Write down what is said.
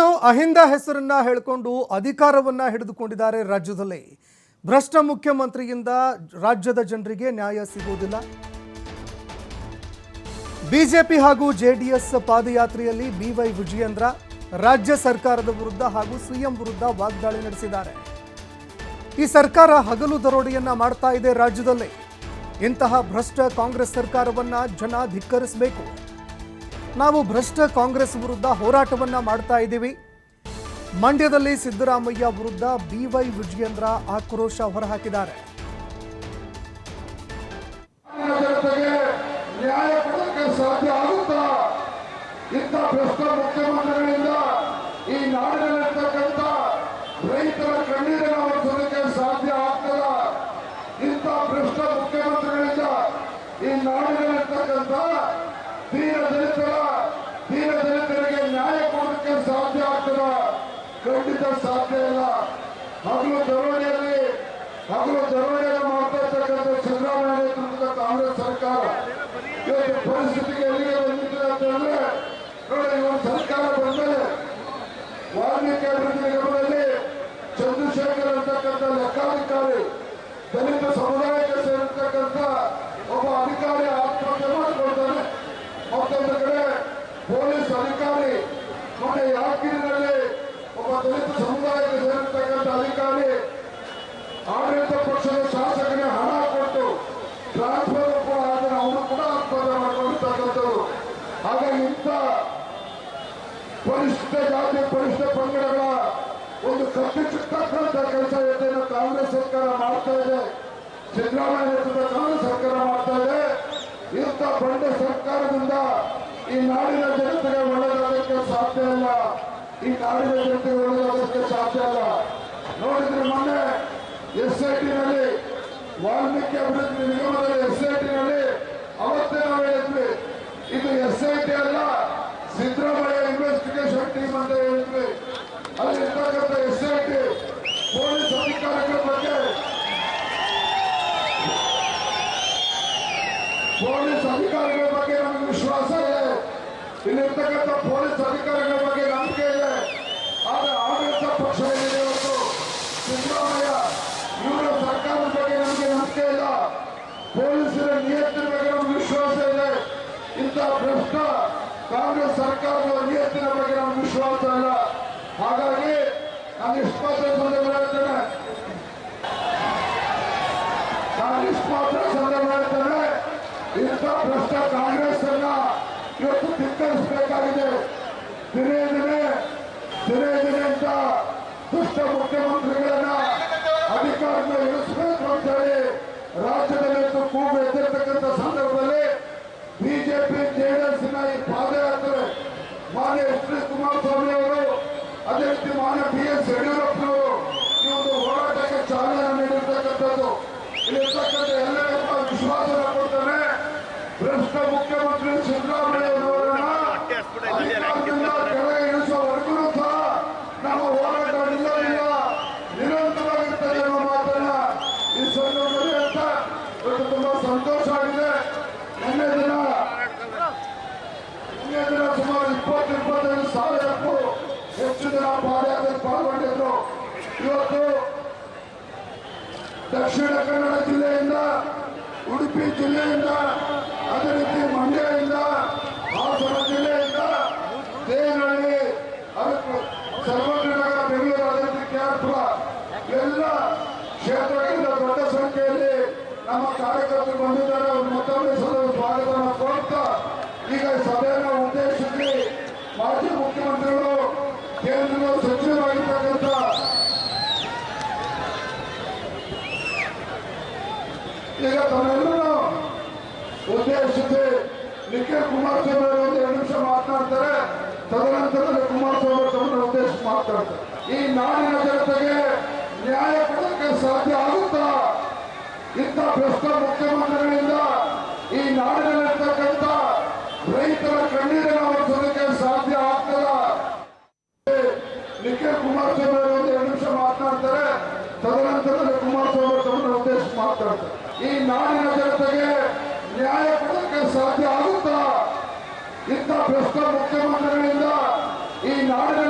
ಇನ್ನು ಅಹಿಂದ ಹೆಸರನ್ನ ಹೇಳಿಕೊಂಡು ಅಧಿಕಾರವನ್ನ ಹಿಡಿದುಕೊಂಡಿದ್ದಾರೆ ರಾಜ್ಯದಲ್ಲಿ. ಭ್ರಷ್ಟ ಮುಖ್ಯಮಂತ್ರಿಯಿಂದ ರಾಜ್ಯದ ಜನರಿಗೆ ನ್ಯಾಯ ಸಿಗುವುದಿಲ್ಲ. ಬಿಜೆಪಿ ಹಾಗೂ ಜೆಡಿಎಸ್ ಪಾದಯಾತ್ರೆಯಲ್ಲಿ ಬಿವೈ ವಿಜಯೇಂದ್ರ ರಾಜ್ಯ ಸರ್ಕಾರದ ವಿರುದ್ಧ ಹಾಗೂ ಸಿಎಂ ವಿರುದ್ಧ ವಾಗ್ದಾಳಿ ನಡೆಸಿದ್ದಾರೆ. ಈ ಸರ್ಕಾರ ಹಗಲು ದರೋಡೆಯನ್ನ ಮಾಡ್ತಾ ಇದೆ ರಾಜ್ಯದಲ್ಲಿ. ಇಂತಹ ಭ್ರಷ್ಟ ಕಾಂಗ್ರೆಸ್ ಸರ್ಕಾರವನ್ನ ಜನ ಧಿಕ್ಕರಿಸಬೇಕು. ನಾವು ಭ್ರಷ್ಟ ಕಾಂಗ್ರೆಸ್ ವಿರುದ್ಧ ಹೋರಾಟವನ್ನ ಮಾಡ್ತಾ ಇದ್ದೀವಿ. ಮಂಡ್ಯದಲ್ಲಿ ಸಿದ್ದರಾಮಯ್ಯ ವಿರುದ್ಧ ಬಿವೈ ವಿಜಯೇಂದ್ರ ಆಕ್ರೋಶ ಹೊರಹಾಕಿದ್ದಾರೆ. ಸಾಧ್ಯ ಆಗುತ್ತಾ ಇಂಥ ಭ್ರಷ್ಟ ಮುಖ್ಯಮಂತ್ರಿಗಳಿಂದ ಈ ನಾಡಿನಲ್ಲಿರ್ತಕ್ಕಂಥ ರೈತರ ಕಣ್ಣೀರನ್ನು ಒರೆಸೋದಕ್ಕೆ ಸಾಧ್ಯ ಆಗ್ತದ? ಇಂಥ ಭ್ರಷ್ಟ ಮುಖ್ಯಮಂತ್ರಿಗಳಿಂದ ಈ ನಾಡಿನಲ್ಲಿರ್ತಕ್ಕಂಥ ದೀನ ದಲಿತರ ದೀನ ದಲಿತರಿಗೆ ನ್ಯಾಯ ಕೊಡೋದಕ್ಕೆ ಸಾಧ್ಯ ಆಗ್ತದ ಖಂಡಿತ ಸಾಧ್ಯ ಇಲ್ಲ. ಹಗಲು ದರೋಡೆಯಲ್ಲಿ ಹಗಲು ದರೋಡೆಯನ್ನು ಮಾಡ್ತಾ ಸಿದ್ದರಾಮಯ್ಯ ಕಾಂಗ್ರೆಸ್ ಸರ್ಕಾರ. ಇವತ್ತು ಪರಿಸ್ಥಿತಿಗೆ ಎಲ್ಲಿಗೆ ಬಂದಿದೆ ಅಂತ ಹೇಳಿದ್ರೆ ನೋಡಿ ಇವತ್ತು ಸರ್ಕಾರ ಬಂದರೆ ವಾಲ್ಮೀಕಿ ಅಭಿವೃದ್ಧಿ ನಿಗಮದಲ್ಲಿ ಚಂದ್ರಶೇಖರ್ ಅಂತಕ್ಕಂಥ ಲೆಕ್ಕಾಧಿಕಾರಿ, ದಲಿತ ಸಮುದಾಯಕ್ಕೆ ಸೇರಿರ್ತಕ್ಕಂಥ ಒಬ್ಬ ಅಧಿಕಾರಿ ಆತ್ಮಹತ್ಯೆ ಮಾಡಿಕೊಳ್ತಾನೆ ಮತ್ತೊಂದು ಕಡೆ ಪೊಲೀಸ್ ಅಧಿಕಾರಿ ಮೊನ್ನೆ ಯಾದಗಿರಿನಲ್ಲಿ ಒಬ್ಬ ದಲಿತ ಸಮುದಾಯಕ್ಕೆ ಸೇರಿರ್ತಕ್ಕಂಥ ಅಧಿಕಾರಿ ಆಡಳಿತ ಪಕ್ಷದ ಶಾಸಕನ ಹಣ ಕೊಟ್ಟು ಟ್ರಾನ್ಸ್ಫರ್ ಕೂಡ ಆದರೆ ಅವನು ಕೂಡ ಆತ್ಮಹತ್ಯೆ ಮಾಡಿಕೊಂಡಿರ್ತಕ್ಕಂಥದ್ದು ಹಾಗಾಗಿ ಇಂಥ ಪರಿಶಿಷ್ಟ ಜಾತಿ ಪರಿಶಿಷ್ಟ ಪಂಗಡಗಳ ಒಂದು ಕತ್ತಿಚ್ಚತಕ್ಕಂಥ ಕೆಲಸ ಇವತ್ತೇನು ಕಾಂಗ್ರೆಸ್ ಸರ್ಕಾರ ಮಾಡ್ತಾ ಇದೆ. ಸಿದ್ದರಾಮಯ್ಯ ನೇತೃತ್ವದ ಕಾಂಗ್ರೆಸ್ ಸರ್ಕಾರ ಮಾಡ್ತಾ ಇದೆ. ಇಂಥ ಬಂಡ ಸರ್ಕಾರದಿಂದ ಈ ನಾಡಿನ ಜನತೆಗೆ ಒಳ್ಳೆದಾಗಕ್ಕೆ ಸಾಧ್ಯ ಇಲ್ಲ. ಈ ನಾಡಿನ ಜನತೆಗೆ ಒಳ್ಳೆದಾಗಕ್ಕೆ ಸಾಧ್ಯ ಇಲ್ಲ. ನೋಡಿದ್ರೆ ಮೊನ್ನೆ ಎಸ್ ಐ ಟಿನಲ್ಲಿ ವಾಲ್ಮೀಕಿ ಅಭಿವೃದ್ಧಿ ನಿಗಮದಲ್ಲಿ ಎಸ್ಐಟಿನಲ್ಲಿ ಅವತ್ತೇ ನಾವು ಹೇಳಿದ್ವಿ. ಇದು ಎಸ್ ಐ ಟಿ ಅಲ್ಲ, ಸಿದ್ದರಾಮಯ್ಯ ಇನ್ವೆಸ್ಟಿಗೇಷನ್ ಟೀಮ್ ಅಂತ ಹೇಳಿದ್ವಿ. ಅಲ್ಲಿ ಇರ್ತಕ್ಕಂಥ ಎಸ್ ಐ ಟಿ ಪೊಲೀಸ್ ಅಧಿಕಾರಿಗಳ ಬಗ್ಗೆ ಪೊಲೀಸ್ ಅಧಿಕಾರಿಗಳ ಬಗ್ಗೆ ನಮಗೆ ವಿಶ್ವಾಸ ಇದೆ. ಇಲ್ಲಿರ್ತಕ್ಕಂಥ ಪೊಲೀಸ್ ಅಧಿಕಾರಿಗಳ ಬಗ್ಗೆ ನಂಬಿಕೆ ಇದೆ ಆದರೆ ಆಡಳಿತ ಪಕ್ಷ ಏನಿದೆ ಇವತ್ತು ಸಿದ್ದರಾಮಯ್ಯ ಇವರ ಸರ್ಕಾರದ ಬಗ್ಗೆ ನಮಗೆ ನಂಬಿಕೆ ಇಲ್ಲ ಪೊಲೀಸರ ನಿಯತ್ತಿನ ಬಗ್ಗೆ ನಮಗೆ ವಿಶ್ವಾಸ ಇದೆ ಇಂಥ ಭ್ರಷ್ಟ ಕಾಂಗ್ರೆಸ್ ಸರ್ಕಾರದ ನಿಯತ್ತಿನ ಬಗ್ಗೆ ನಮ್ಗೆ ವಿಶ್ವಾಸ ಇಲ್ಲ. ಹಾಗಾಗಿ ನಾನು ಇಷ್ಟು ಮಾತ್ರ ಸಂದರ್ಭ ಹೇಳ್ತೇನೆ. ನಾನು ಇಷ್ಟು ಮಾತ್ರ ಸಂದರ್ಭ ಹೇಳ್ತೇನೆ. ಇಂಥ ಭ್ರಷ್ಟ ಕಾಂಗ್ರೆಸ್ ಅನ್ನ ಇವತ್ತು ಧಿಕ್ಕರಿಸಬೇಕಾಗಿದೆ. ದಿನೇ ದಿನೇ ದಿನೇ ದಿನೇ ಅಂತ ದುಷ್ಟ ಮುಖ್ಯಮಂತ್ರಿಗಳನ್ನ ಅಧಿಕಾರದಿಂದ ಇಳಿಸಬೇಕು ಅಂತ ಹೇಳಿ ರಾಜ್ಯದಲ್ಲಿ ಕೂಗು ಎದ್ದಿರ್ತಕ್ಕಂಥ ಸಂದರ್ಭದಲ್ಲಿ ಬಿಜೆಪಿ ಜೆಡಿಎಸ್ನ ಈ ಪಾದಯಾತ್ರೆ ಮಾನ್ಯ ಎಚ್ ಡಿ ಕುಮಾರಸ್ವಾಮಿ ಅವರು ಅದೇ ರೀತಿ ಮಾನ್ಯ ಬಿ ಎಸ್ ಯಡಿಯೂರಪ್ಪನವರು ಪಾಲ್ಗೊಂಡಿದ್ರು. ಇವತ್ತು ದಕ್ಷಿಣ ಕನ್ನಡ ಜಿಲ್ಲೆಯಿಂದ, ಉಡುಪಿ ಜಿಲ್ಲೆಯಿಂದ, ಅದೇ ರೀತಿ ಮಂಡ್ಯದಿಂದ, ಹಾಸನ ಜಿಲ್ಲೆಯಿಂದ ದೇವನಹಳ್ಳಿ ಸರ್ವಜ್ಞನಗರ ಬೆಂಗಳೂರು ಅದೇ ರೀತಿ ಕೇರಳ ಎಲ್ಲ ಕ್ಷೇತ್ರಗಳಿಂದ ದೊಡ್ಡ ಸಂಖ್ಯೆಯಲ್ಲಿ ನಮ್ಮ ಕಾರ್ಯಕರ್ತರು ಬಂದಿದ್ದಾರೆ. ಅವರು ಮತ್ತೊಮ್ಮೆ ಸಲ ಸ್ವಾಗತವನ್ನು ಕೋರ್ತಾ ಈಗ ಸಭೆಯನ್ನು ಉದ್ದೇಶಿಸಿ ಮಾಜಿ ಮುಖ್ಯಮಂತ್ರಿಗಳು ಕೇಂದ್ರದ ಸಚಿವರಾಗಿರ್ತಕ್ಕಂಥ ಈಗ ತಮ್ಮೆಲ್ಲರೂ ಉದ್ದೇಶಿಸಿ ನಿಖಿಲ್ ಕುಮಾರಸ್ವಾಮಿ ಅವರು ಒಂದು ಎರಡು ನಿಮಿಷ ಮಾತನಾಡ್ತಾರೆ. ತದನಂತರದಲ್ಲಿ ಕುಮಾರಸ್ವಾಮಿ ಅವರು ತಮ್ಮನ್ನು ಉದ್ದೇಶಿಸಿ ಮಾತನಾಡ್ತಾರೆ. ಈ ನಾಡಿನ ಜನತೆಗೆ ನ್ಯಾಯ ಕೊಡೋಕ್ಕೆ ಸಾಧ್ಯ ಆಗುತ್ತಾ? ಇಂಥ ಭ್ರಷ್ಟ ಮುಖ್ಯಮಂತ್ರಿಗಳಿಂದ ಈ ನಾಡಿನಲ್ಲಿರ್ತಕ್ಕಂಥ ರೈತರ ಕಣ್ಣೀರನ್ನು ಒರೆಸೋದಕ್ಕೆ ಸಾಧ್ಯ ಆಗ್ತದ ನಿಖಿಲ್ ಕುಮಾರಸ್ವಾಮಿ ಅವರು ಒಂದು ಎರಡು ನಿಮಿಷ ಮಾತನಾಡ್ತಾರೆ ತದನಂತರದಲ್ಲಿ ಕುಮಾರಸ್ವಾಮಿ ಅವರು ತಮ್ಮನ್ನು ಉದ್ದೇಶಿಸಿ ಮಾತನಾಡ್ತಾರೆ ಈ ನಾಡಿನ ಜನತೆಗೆ ನ್ಯಾಯ ಕೊಡಕ್ಕೆ ಸಾಧ್ಯ ಆಗುತ್ತಾ? ಇಂಥ ಭ್ರಷ್ಟ ಮುಖ್ಯಮಂತ್ರಿಗಳಿಂದ ಈ ನಾಡಿನ